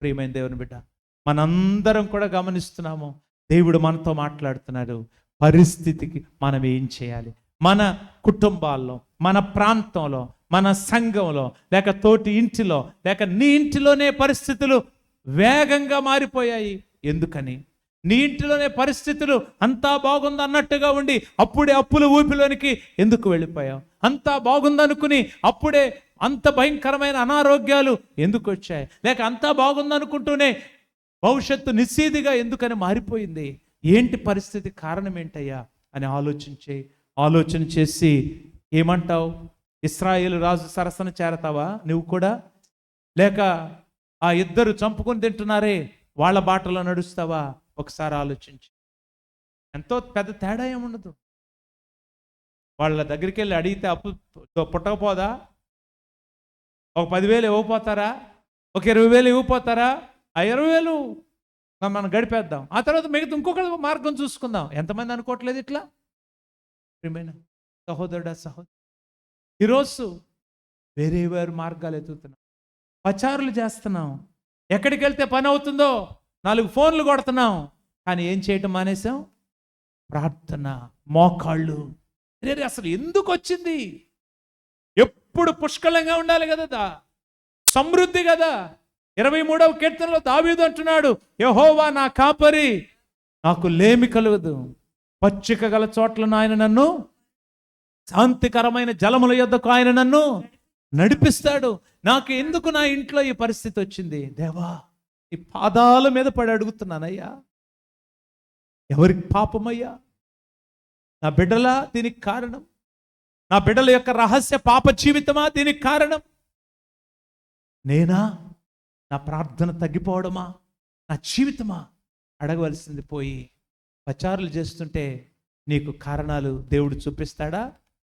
ప్రియమైన దేవుని బిడ్డ మనందరం కూడా గమనిస్తున్నాము దేవుడు మనతో మాట్లాడుతున్నాడు. పరిస్థితికి మనం ఏం చేయాలి? మన కుటుంబాల్లో మన ప్రాంతంలో మన సంఘంలో లేక తోటి ఇంటిలో లేక నీ ఇంటిలోనే పరిస్థితులు వేగంగా మారిపోయాయి. ఎందుకని? నీ ఇంటిలోనే పరిస్థితులు అంతా బాగుంది అన్నట్టుగా ఉండి అప్పుడే అప్పుల ఊపిలోనికి ఎందుకు వెళ్ళిపోయావు అంతా బాగుందనుకుని అప్పుడే అంత భయంకరమైన అనారోగ్యాలు ఎందుకు వచ్చాయి? లేక అంతా బాగుందనుకుంటూనే భవిష్యత్తు నిశ్చీదిగా ఎందుకని మారిపోయింది? ఏంటి పరిస్థితి కారణం ఏంటయ్యా? అని ఆలోచించే ఆలోచన చేసి ఏమంటావు? ఇస్రాయేల్ రాజు సరసన చేరతావా? నువ్వు కూడా? లేక ఆ ఇద్దరు చంపుకొని తింటున్నారే? వాళ్ళ బాటలో నడుస్తావా? ఒకసారి ఆలోచించి. ఎంతో పెద్ద తేడా ఏముండదు. వాళ్ళ దగ్గరికి వెళ్ళి అడిగితే అప్పు పుట్టకపోదా? ఒక పదివేలు ఇవ్వపోతారా ఒక ఇరవై వేలు ఇవ్వపోతారా ఆ ఇరవై వేలు మనం గడిపేద్దాం. ఆ తర్వాత మిగతా ఇంకొక మార్గం చూసుకుందాం. ఎంతమంది అనుకోవట్లేదు ఇట్లా? ప్రియమైన సహోదరుడా సహోదరు ఈరోజు వేరే వేరు మార్గాలు ఎదుగుతున్నాం. పచారులు చేస్తున్నాం. ఎక్కడికి వెళ్తే పని అవుతుందో నాలుగు ఫోన్లు కొడుతున్నాం. కానీ ఏం చేయటం మానేసాం ప్రార్థన మోకాళ్ళు. రే అసలు ఎందుకు వచ్చింది ఎప్పుడు పుష్కలంగా ఉండాలి కదా దా. సమృద్ధి కదా. ఇరవై మూడవ కీర్తనలో దావీదు అంటున్నాడు యహోవా నా కాపరి నాకు లేమి కలుగదు. పచ్చిక గల చోట్ల ఆయన నన్ను శాంతికరమైన జలముల యొద్దకు ఆయన నన్ను నడిపిస్తాడు. నాకు ఎందుకు నా ఇంట్లో ఈ పరిస్థితి వచ్చింది? దేవా ఈ పాదాల మీద పడి అడుగుతున్నానయ్యా. ఎవరికి పాపమయ్యా? నా బిడ్డల దీనికి కారణం. నా బిడ్డల యొక్క రహస్య పాప జీవితమా దీనికి కారణం? నేనా? నా ప్రార్థన తగ్గిపోవడమా? నా జీవితమా? అడగవలసింది పోయి పచారులు చేస్తుంటే నీకు కారణాలు దేవుడు చూపిస్తాడా?